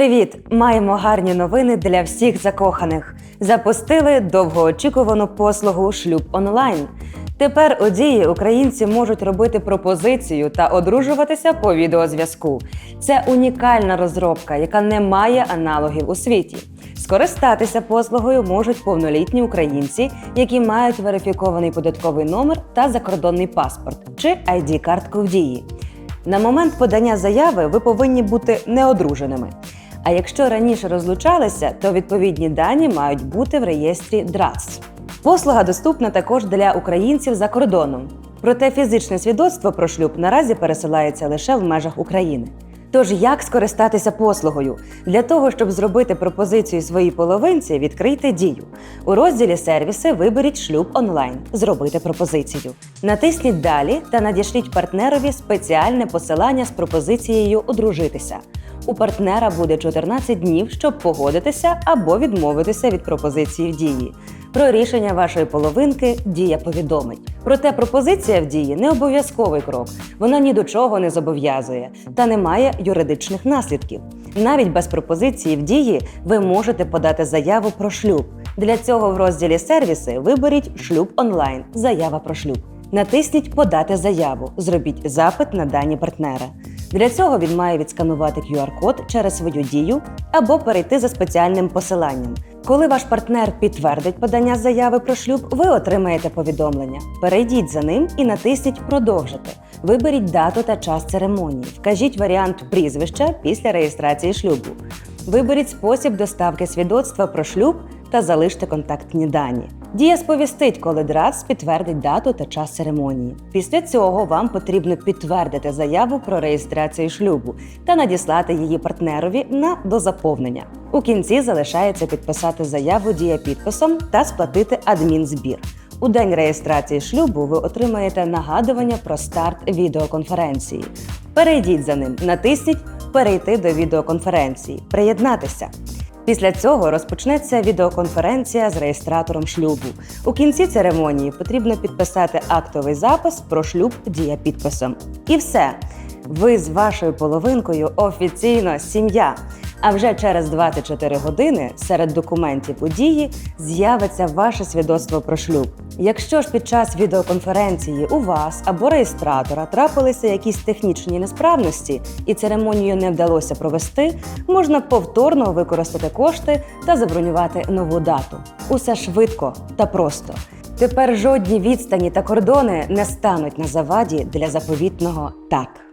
Привіт! Маємо гарні новини для всіх закоханих. Запустили довгоочікувану послугу шлюб онлайн. Тепер у дії українці можуть робити пропозицію та одружуватися по відеозв'язку. Це унікальна розробка, яка не має аналогів у світі. Скористатися послугою можуть повнолітні українці, які мають верифікований податковий номер та закордонний паспорт чи id картку в дії. На момент подання заяви ви повинні бути неодруженими. А якщо раніше розлучалися, то відповідні дані мають бути в реєстрі ДРАЦ. Послуга доступна також для українців за кордоном. Проте фізичне свідоцтво про шлюб наразі пересилається лише в межах України. Тож як скористатися послугою? Для того, щоб зробити пропозицію своїй половинці, відкрийте дію. У розділі сервіси виберіть шлюб онлайн, зробити пропозицію. Натисніть Далі та надішліть партнерові спеціальне посилання з пропозицією одружитися. У партнера буде 14 днів, щоб погодитися або відмовитися від пропозиції в дії. Про рішення вашої половинки дія повідомить. Проте пропозиція в дії не обов'язковий крок. Вона ні до чого не зобов'язує та не має юридичних наслідків. Навіть без пропозиції в дії ви можете подати заяву про шлюб. Для цього в розділі сервіси виберіть шлюб онлайн. Заява про шлюб. Натисніть Подати заяву. Зробіть запит на дані партнера. Для цього він має відсканувати QR-код через свою дію або перейти за спеціальним посиланням. Коли ваш партнер підтвердить подання заяви про шлюб, ви отримаєте повідомлення. Перейдіть за ним і натисніть Продовжити. Виберіть дату та час церемонії. Вкажіть варіант прізвища після реєстрації шлюбу. Виберіть спосіб доставки свідоцтва про шлюб та залиште контактні дані. Дія сповістить, коли ДРАЦ підтвердить дату та час церемонії. Після цього вам потрібно підтвердити заяву про реєстрацію шлюбу та надіслати її партнерові на дозаповнення. У кінці залишається підписати заяву дія підписом та сплатити адмінзбір. У день реєстрації шлюбу ви отримаєте нагадування про старт відеоконференції. Перейдіть за ним, натисніть Перейти до відеоконференції, приєднатися. Після цього розпочнеться відеоконференція з реєстратором шлюбу. У кінці церемонії потрібно підписати актовий запис про шлюб дія підписом. І все. Ви з вашою половинкою офіційно сім'я. А вже через 24 години серед документів у дії з'явиться ваше свідоцтво про шлюб. Якщо ж під час відеоконференції у вас або реєстратора трапилися якісь технічні несправності і церемонію не вдалося провести, можна повторно використати кошти та забронювати нову дату. Усе швидко та просто. Тепер жодні відстані та кордони не стануть на заваді для заповітного так.